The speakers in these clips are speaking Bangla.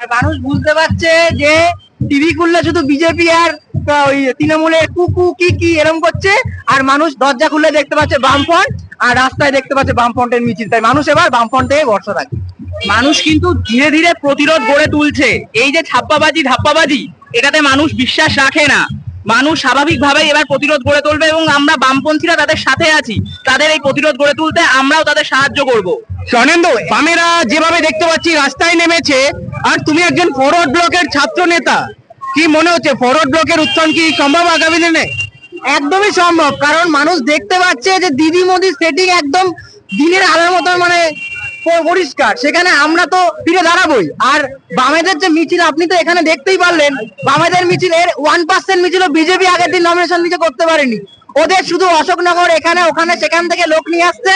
আর মানুষ বুঝতে পারছে যে টিভি খুললে শুধু বিজেপি আর ওই তৃণমূলের কুকু কি কি এরম করছে, আর মানুষ দরজা খুললে দেখতে পাচ্ছে বামফ্রন্ট, আর রাস্তায় দেখতে পাচ্ছে বামফ্রন্টের মিছিল। তাই মানুষ এবার বামফ্রন্টে ভরসা থাকে মানুষ কিন্তু ধীরে ধীরে প্রতিরোধ গড়ে তুলছে। এই যে ছাপ্পাবাজি, ধাপ্পাবাজি, এটাতে মানুষ বিশ্বাস রাখে না। মানুষ স্বাভাবিকভাবেই এবার প্রতিরোধ গড়ে তুলবে এবং আমরা বামপন্থীরা তাদের সাথে আছি। তাদের এই প্রতিরোধ গড়ে তুলতে আমরাও তাদের সাহায্য করব। স্বর্ণেন্দু বামেরা যেভাবে দেখতে পাচ্ছি, রাস্তায় নেমেছে। আর তুমি একজন ফরওয়ার্ড ব্লকের ছাত্র নেতা। কি মনে হচ্ছে? ফরওয়ার্ড ব্লকের উত্থান কি সম্ভব আগামী দিনে? একদমই সম্ভব, কারণ মানুষ দেখতে পাচ্ছে যে দিদি মোদির সেটিং একদম দিনের আলোর মতন মানে পরিষ্কার। সেখানে আমরা তো ফিরে দাঁড়াবোই। আর বামেদের যে মিছিল, আপনি তো এখানে দেখতেই পারলেন, বামেদের মিছিল, এর ওয়ান পার্সেন্ট মিছিল বিজেপি আগের দিন নমিনেশন দিতে করতে পারেনি। ওদের শুধু অশোকনগর এখানে, ওখানে সেখান থেকে লোক নিয়ে আসছে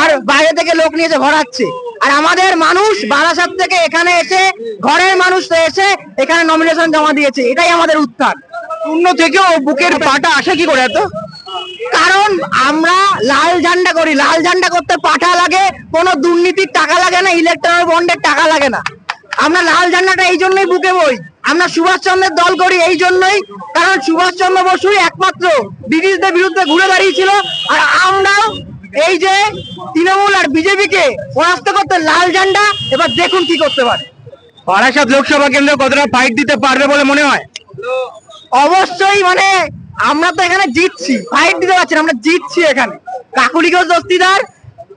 আর বাইরে থেকে লোক নিয়ে এসে ভরাচ্ছে আর আমাদের মানুষ বারাসাত থেকে এখানে এসে ঘরের মানুষ এসে এখানে নমিনেশন জমা দিয়েছে। এটাই আমাদের উত্থান। শূন্য থেকেও বুকের পাটা আসে কি করে এত? কারণ আমরা লাল ঝান্ডা করি। লাল ঝান্ডা করতে পাঠা লাগে কোনো দুর্নীতির টাকা লাগে না ইলেকট্রনিক বন্ডের টাকা লাগে না। আমরা লাল ঝান্ডাটা এই জন্যই বুকে বই। আমরা সুভাষচন্দ্রের দল করি এই জন্যই কারণ সুভাষচন্দ্র বসুই একমাত্র ব্রিটিশদের বিরুদ্ধে ঘুরে দাঁড়িয়েছিল আর আমরাও এই যে তৃণমূল আর বিজেপিকে পরাস্ত করতে লাল ঝান্ডা এবার দেখুন কি করতে পারে। বারাসাত লোকসভা কেন্দ্র কতটা ফাইট দিতে পারবে বলে মনে হয়? অবশ্যই মানে আমরা তো এখানে জিতছি ফাইট দিতে পারছি না, আমরা জিতছি এখানে। কাকুলিগঞ্জ দস্তিদার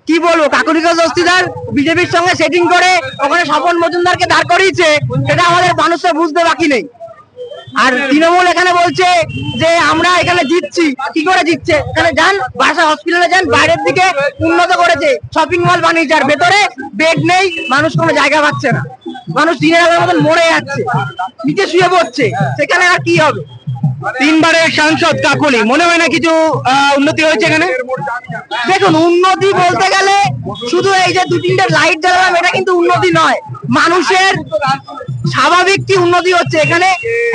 কি বলব কাকুলিগঞ্জ দস্তিদার বিজেপির সঙ্গে সেটিং করে ওখানে স্বপন মজুমদারকে দাঁড় করিয়েছে সেটা আমাদের মানুষের বুঝতে বাকি নেই। আর তৃণমূল এখানে বলছে যে আমরা এখানে জিতছি। কি করে জিতছে? এখানে যান বাসা হসপিটালে যান বাইরের দিকে উন্নত করেছে। শপিং মল বানিয়েছে আর ভেতরে বেড নেই মানুষ কোনো জায়গা পাচ্ছে না। মানুষ দিনের আলোর মতন মরে যাচ্ছে। নিচে শুয়ে পড়ছে। সেখানে আর কি হবে? তিনবারের সাংসদ কাকুলি মনে হয় না কিছু উন্নতি হয়েছে এখানে? দেখুন উন্নতি বলতে গেলে শুধু এই যে দু তিনটে লাইট জ্বালালাম এটা কিন্তু উন্নতি নয়। মানুষের স্বাভাবিক কি উন্নতি হচ্ছে? এখানে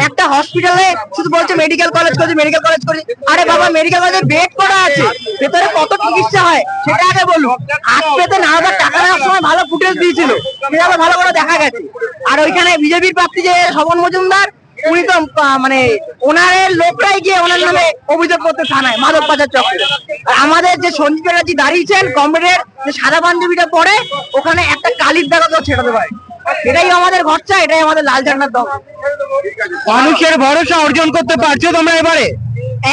একটা হসপিটালে শুধু বলছে মেডিকেল কলেজ করছে মেডিকেল কলেজ করছে। আরে বাবা মেডিকেল কলেজে বেড করা আছে? ভেতরে কত চিকিৎসা হয়? সেটা আগে বলুন। আজ পেতে না হাজার টাকা নেওয়ার সময় ভালো ফুটেজ দিয়েছিল। সেটা ভালো করে দেখা গেছে। আর ওইখানে বিজেপির প্রার্থী যে শবন মজুমদার, উনি তো মানে ওনারের লোকরাই গিয়ে ওনার নামে অভিযোগ করতে থানায়, মাদক পাচার চক্রে। আর আমাদের যে সঞ্জীব ব্যানার্জি দাঁড়িয়েছেন কমরেডের যে সাদা পাঞ্জাবিটা পরে, ওখানে একটা কালির দাগা কেউ ছেড়াতে পারে এটাই আমাদের ভরসা এটাই আমাদের লাল ঝান্ডার দল। মানুষের ভরসা অর্জন করতে পারছ তোমরা এবারে?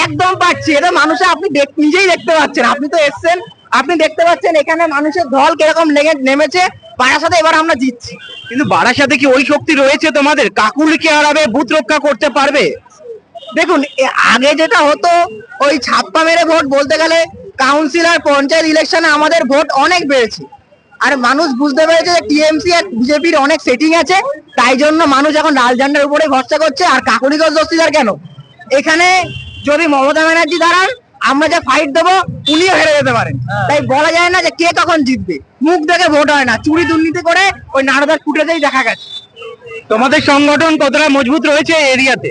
একদম পাচ্ছি এটা মানুষে আপনি নিজেই দেখতে পাচ্ছেন। আপনি তো এসছেন আপনি দেখতে পাচ্ছেন এখানে মানুষের ঢল কীরকম নেমেছে। সাথে এবার আমরা জিতছি। কিন্তু বারাসাতে কি ওই শক্তি রয়েছে তোমাদের? কাকুলিকে হারাবে বুথ রক্ষা করতে পারবে? দেখুন আগে যেটা হতো ওই ছাপ্পা মেরে ভোট বলতে গেলে কাউন্সিলর পঞ্চায়েত ইলেকশনে আমাদের ভোট অনেক বেড়েছে। আর মানুষ বুঝতে পেরেছে যে টিএমসি আর বিজেপির অনেক সেটিং আছে তাই জন্য মানুষ এখন লাল ঝান্ডার উপরে ভরসা করছে আর কাকুরিগঞ্জ দস্তিদার কেন? এখানে যদি মমতা ব্যানার্জি দাঁড়ান আমরা যে ফাইট দেবো উনিও হেরে যেতে পারেন। তাই বলা যায় না যে কে কখন জিতবে। মুখ দেখে ভোট হয় না চুরি দুর্নীতি করে ওই নারদার ফুটেজেই দেখা গেছে। তোমাদের সংগঠন কতটা মজবুত রয়েছে এরিয়াতে?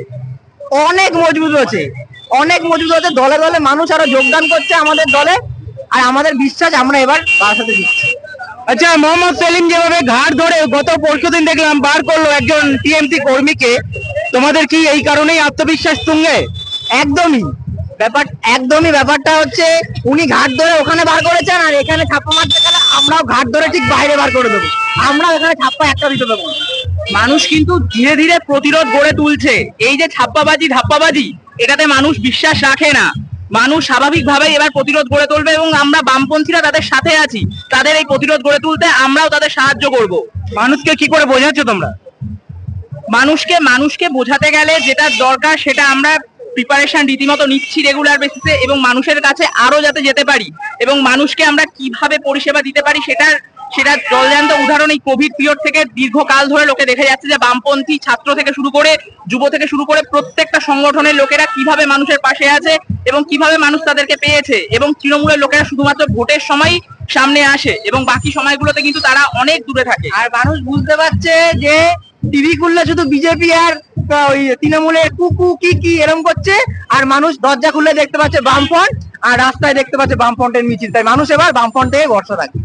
অনেক মজবুত রয়েছে। অনেক মজবুত রয়েছে। দলে দলে মানুষ আরও যোগদান করছে আমাদের দলে আর আমাদের বিশ্বাস আমরা এবার তার সাথে দিচ্ছি। আচ্ছা মোহাম্মদ সেলিম যেভাবে ঘাট ধরে গত পরশুদিন দেখলাম, বার করল একজন টিএমসি কর্মীকে। তোমাদের কি এই কারণেই আত্মবিশ্বাস তুঙ্গে? একদমই। ব্যাপার, একদমই ব্যাপারটা হচ্ছে, উনি ঘাট ধরে ওখানে বার করেছেন আর এখানে ছাপ্পা মারতে গেলে আমরাও ঘাট ধরে ঠিক বাইরে বার করে দেবো। আমরাও এখানে ছাপ্পা একটা দিতে দেবো। মানুষ কিন্তু ধীরে ধীরে প্রতিরোধ গড়ে তুলছে। এই যে ছাপ্পাবাজি, ধাপ্পাবাজি, এটাতে মানুষ বিশ্বাস রাখে না। মানুষ স্বাভাবিকভাবেই এবার প্রতিরোধ গড়ে তুলবে এবং আমরা বামপন্থীরা তাদের সাথে আছি। তাদের এই প্রতিরোধ গড়ে তুলতে আমরাও তাদের সাহায্য করব। মানুষকে কি করে বোঝাচ্ছ তোমরা? মানুষকে মানুষকে বোঝাতে গেলে যেটা দরকার সেটা আমরা প্রিপারেশন রীতিমতো নিচ্ছি রেগুলার বেসিসে এবং মানুষের কাছে আরও যাতে যেতে পারি এবং মানুষকে আমরা কীভাবে পরিষেবা দিতে পারি সেটার সেটা জলজান্ত উদাহরণ, এই কোভিড পিরিয়ড থেকে দীর্ঘকাল ধরে লোকে দেখে যাচ্ছে যে বামপন্থী ছাত্র থেকে শুরু করে যুব থেকে শুরু করে প্রত্যেকটা সংগঠনের লোকেরা কীভাবে মানুষের পাশে আছে এবং কীভাবে মানুষ তাদেরকে পেয়েছে এবং তৃণমূলের লোকেরা শুধুমাত্র ভোটের সময় সামনে আসে এবং বাকি সময়গুলোতে কিন্তু তারা অনেক দূরে থাকে। আর মানুষ বুঝতে পারছে যে টিভি খুললে শুধু বিজেপি আর ওই তৃণমূলের কুকু কি কি এরম করছে, আর মানুষ দরজা খুললে দেখতে পাচ্ছে বামফ্রন্ট, আর রাস্তায় দেখতে পাচ্ছে বামফ্রন্টের মিছিল। তাই মানুষ এবার বামফ্রন্টে ভরসা রাখে